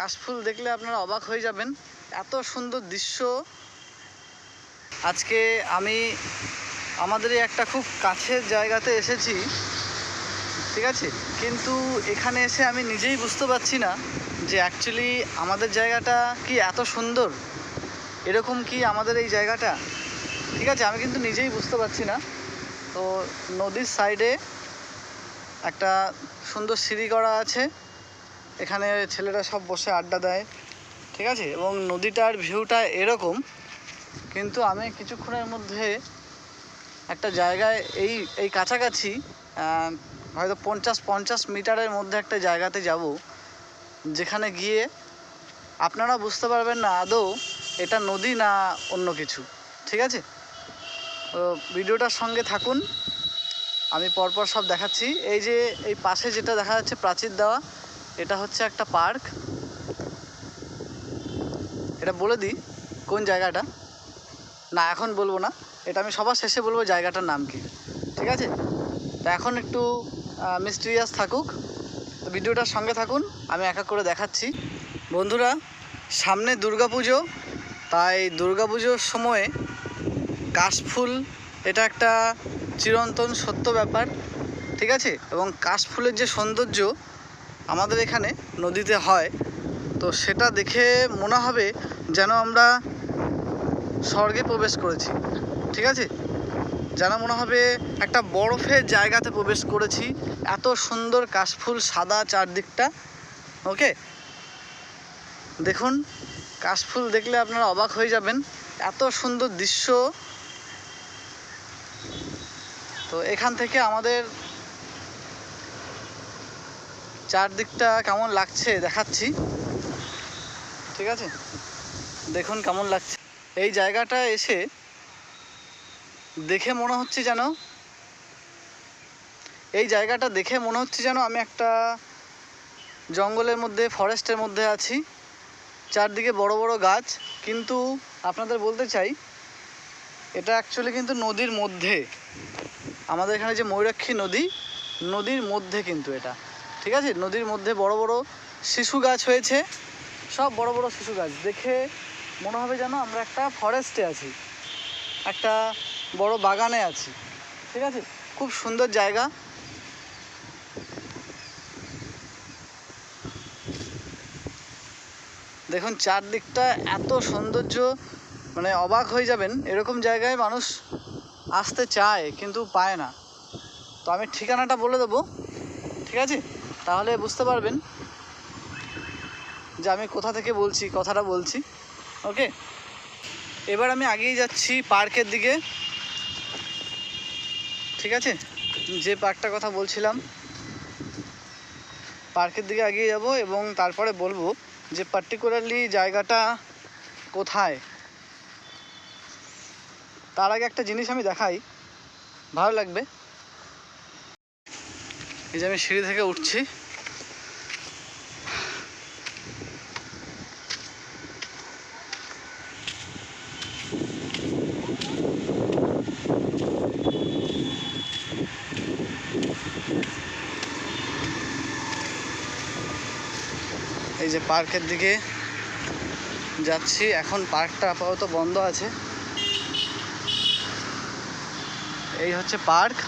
কাশফুল দেখলে আপনারা অবাক হয়ে যাবেন। এত সুন্দর দৃশ্য। আজকে আমি আমাদের একটা খুব কাছের জায়গাতে এসেছি, ঠিক আছে? কিন্তু এখানে এসে আমি নিজেই বুঝতে পারছি না যে অ্যাকচুয়ালি আমাদের জায়গাটা কি এত সুন্দর? এরকম কি আমাদের এই জায়গাটা? ঠিক আছে, আমি কিন্তু নিজেই বুঝতে পারছি না। তো নদীর সাইডে একটা সুন্দর সিঁড়ি করা আছে। এখানে ছেলেরা সব বসে আড্ডা দেয়, ঠিক আছে? এবং নদীটার ভিউটা এরকম, কিন্তু আমি কিছুক্ষণের মধ্যে একটা জায়গায় এই এই কাছাকাছি হয়তো পঞ্চাশ পঞ্চাশ মিটারের মধ্যে একটা জায়গাতে যাব, যেখানে গিয়ে আপনারা বুঝতে পারবেন না আদৌ এটা নদী না অন্য কিছু, ঠিক আছে? তো ভিডিওটার সঙ্গে থাকুন, আমি পরপর সব দেখাচ্ছি। এই যে, এই পাশে যেটা দেখা যাচ্ছে প্রাচীর দেওয়া এটা হচ্ছে একটা পার্ক। এটা বলে দিই, কোন জায়গাটা? না, এখন বলব না। এটা আমি সবার শেষে বলব জায়গাটার নাম কি, ঠিক আছে? তো এখন একটু মিস্টিরিয়াস থাকুক। তো ভিডিওটার সঙ্গে থাকুন, আমি এক এক করে দেখাচ্ছি। বন্ধুরা, সামনে দুর্গাপুজো, তাই দুর্গাপুজোর সময়ে কাশফুল, এটা একটা চিরন্তন সত্য ব্যাপার, ঠিক আছে? এবং কাশফুলের যে সৌন্দর্য আমাদের এখানে নদীতে হয়, তো সেটা দেখে মনে হবে যেন আমরা স্বর্গে প্রবেশ করেছি, ঠিক আছে? যেন মনে হবে একটা বরফের জায়গাতে প্রবেশ করেছি, এত সুন্দর কাশফুল সাদা চারদিকটা, ওকে? দেখুন, কাশফুল দেখলে আপনারা অবাক হয়ে যাবেন, এত সুন্দর দৃশ্য। তো এখান থেকে আমাদের চারদিকটা কেমন লাগছে দেখাচ্ছি। ঠিক আছে? দেখুন কেমন লাগছে। এই জায়গাটা এসে দেখে মনে হচ্ছে যেন, এই জায়গাটা দেখে মনে হচ্ছে যেন আমি একটা জঙ্গলের মধ্যে, ফরেস্টের মধ্যে আছি। চারদিকে বড় বড় গাছ, কিন্তু আপনাদের বলতে চাই, এটা অ্যাকচুয়ালি কিন্তু নদীর মধ্যে। আমাদের এখানে যে ময়ূরাক্ষী নদী, নদীর মধ্যে কিন্তু এটা। ঠিক আছে? নদীর মধ্যে বড় বড় শিশু গাছ হয়েছে। সব বড় বড় শিশু গাছ। দেখে মনে হবে যেন আমরা একটা ফরেস্টে আছি। একটা বড় বাগানে আছি। ঠিক আছে? খুব সুন্দর জায়গা। দেখুন, চারদিকটা এত সৌন্দর্য মানে অবাক হয়ে যাবেন। এরকম জায়গায় মানুষ আসতে চায়, কিন্তু পায় না। তো আমি ঠিকানাটা বলে দেবো। ঠিক আছে? তাহলে বুঝতে পারবেন যে আমি কোথা থেকে বলছি, কথাটা বলছি। ওকে? এবার আমি আগেই যাচ্ছি পার্কের দিকে। ঠিক আছে? যে পার্কটার কথা বলছিলাম, পার্কের দিকে এগিয়ে যাব এবং তারপরে বলব যে পার্টিকুলারলি জায়গাটা কোথায়। তার আগে একটা জিনিস আমি দেখাই, ভালো লাগবে। এই যে আমি সিঁড়ি থেকে উঠছি। এই যে পার্কের দিকে যাচ্ছি। এখন পার্কটা আপাতত বন্ধ আছে। এই হচ্ছে পার্ক।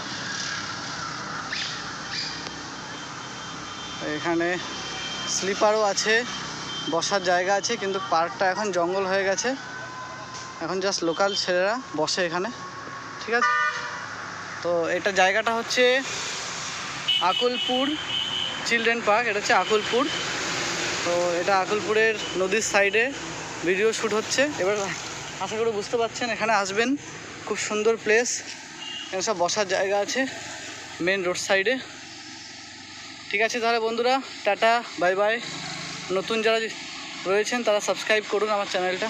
এখানে স্লিপারও আছে, বসার জায়গা আছে, কিন্তু পার্কটা এখন জঙ্গল হয়ে গেছে। এখন জাস্ট লোকাল ছেলেরা বসে এখানে, ঠিক আছে? তো এটা জায়গাটা হচ্ছে আকুলপুর চিলড্রেন পার্ক, এটা হচ্ছে আকুলপুর। তো এটা আকুলপুরের নদীর সাইডে ভিডিও শ্যুট হচ্ছে। এবার আশা করি বুঝতে পারছেন, এখানে আসবেন। খুব সুন্দর প্লেস এখানে সব বসার জায়গা আছে মেন রোড সাইডে ঠিক আছে তাহলে বন্ধুরা, টাটা, বাই বাই। নতুন যারা রয়েছেন তারা সাবস্ক্রাইব করুন আমার চ্যানেলটা